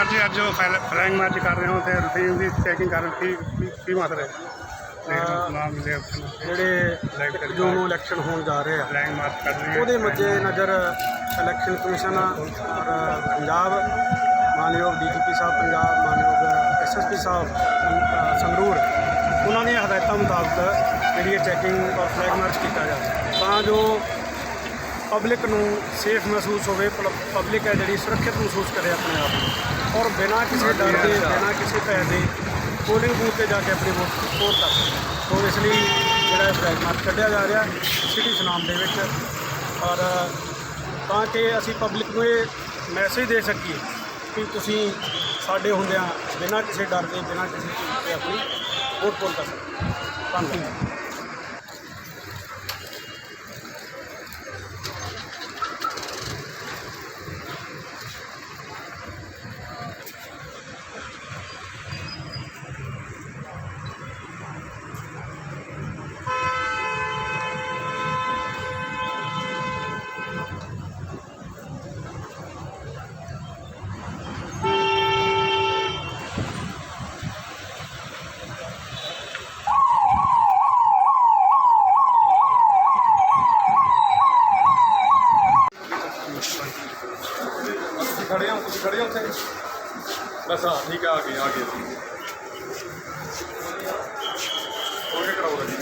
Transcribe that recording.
ਅੱਜ ਜੋ flying March ਕਰ ਰਹੇ ਹੋ ਤੇ ਰੂਟੀਨ ਦੀ ਚੈਕਿੰਗ ਕਰ ਰਹੇ ਹੋ, ਕੀ ਮਤਲਬ ਹੈ ਅਹ ਨਾਮ ਮਿਲੇ ਜਿਹੜੇ ਜੋ ਇਲੈਕਸ਼ਨ ਹੋਣ ਜਾ ਰਹੇ ਆ ਫਲਾਈਂਗ ਮਾਰਚ ਕਰ ਰਹੇ ਉਹਦੇ ਮੱਦੇ ਨਜ਼ਰ ਇਲੈਕਸ਼ਨ ਕਮਿਸ਼ਨ ਔਰ ਪੰਜਾਬ ਮਾਨਯੋਗ ਡੀਜੀਪੀ ਸਾਹਿਬ ਪੰਜਾਬ ਮਾਨਯੋਗ ਐਸਐਸਪੀ ਸਾਹਿਬ ਸੰਗਰੂਰ ਉਹਨਾਂ ਦੀਆਂ ਹਦਾਇਤਾਂ ਮੁਤਾਬਕ ਜਿਹੜੀ ਚੈਕਿੰਗ ਔਰ ਫਲੈਗ ਮਾਰਚ ਕੀਤਾ ਜਾਵੇ ਤਾਂ ਜੋ ਪਬਲਿਕ ਨੂੰ ਸੇਫ ਮਹਿਸੂਸ ਹੋਵੇ ਪਬਲਿਕ ਹੈ ਜਿਹੜੀ ਸੁਰੱਖਿਅਤ ਮਹਿਸੂਸ ਕਰੇ ਆਪਣੇ ਆਪ ਨੂੰ। ਔਰ ਬਿਨਾਂ ਕਿਸੇ ਡਰ ਦੇ, ਬਿਨਾਂ ਕਿਸੇ ਭੈ ਦੇ ਪੋਲਿੰਗ ਬੂਥ ਤੇ ਜਾ ਕੇ ਆਪਣੀ ਵੋਟ ਵੋਟ ਕਰ ਸਕੇ ਸੋ ਇਸ ਲਈ ਜਿਹੜਾ ਇਹ ਫਲੈਗ ਮਾਰਚ ਕੱਢਿਆ ਜਾ ਰਿਹਾ ਸਿਟੀ ਸੁਨਾਮ ਦੇ ਵਿੱਚ। ਔਰ ਤਾਂ ਕਿ ਅਸੀਂ ਪਬਲਿਕ ਨੂੰ ਇਹ ਮੈਸੇਜ ਦੇ ਸਕੀਏ ਕਿ ਤੁਸੀਂ ਸਾਡੇ ਹੁੰਦਿਆਂ ਬਿਨਾਂ ਕਿਸੇ ਡਰ ਦੇ, ਬਿਨਾਂ ਕਿਸੇ ਚੀਜ਼ ਦੇ ਆਪਣੀ ਵੋਟ ਪੋਲ ਕਰ ਸਕਦੇ ਹੋ। ਧੰਨਵਾਦ। ਤੁਸੀਂ ਖੜੇ ਹੋ, ਤੁਸੀਂ ਖੜੇ ਹੋ ਉੱਥੇ? ਬਸ ਹਾਂ, ਠੀਕ ਆ ਆ ਗਏ ਆ ਗਏ ਅਸੀਂ। ਕੋਈ ਕਰਾਉਗਾ ਜੀ?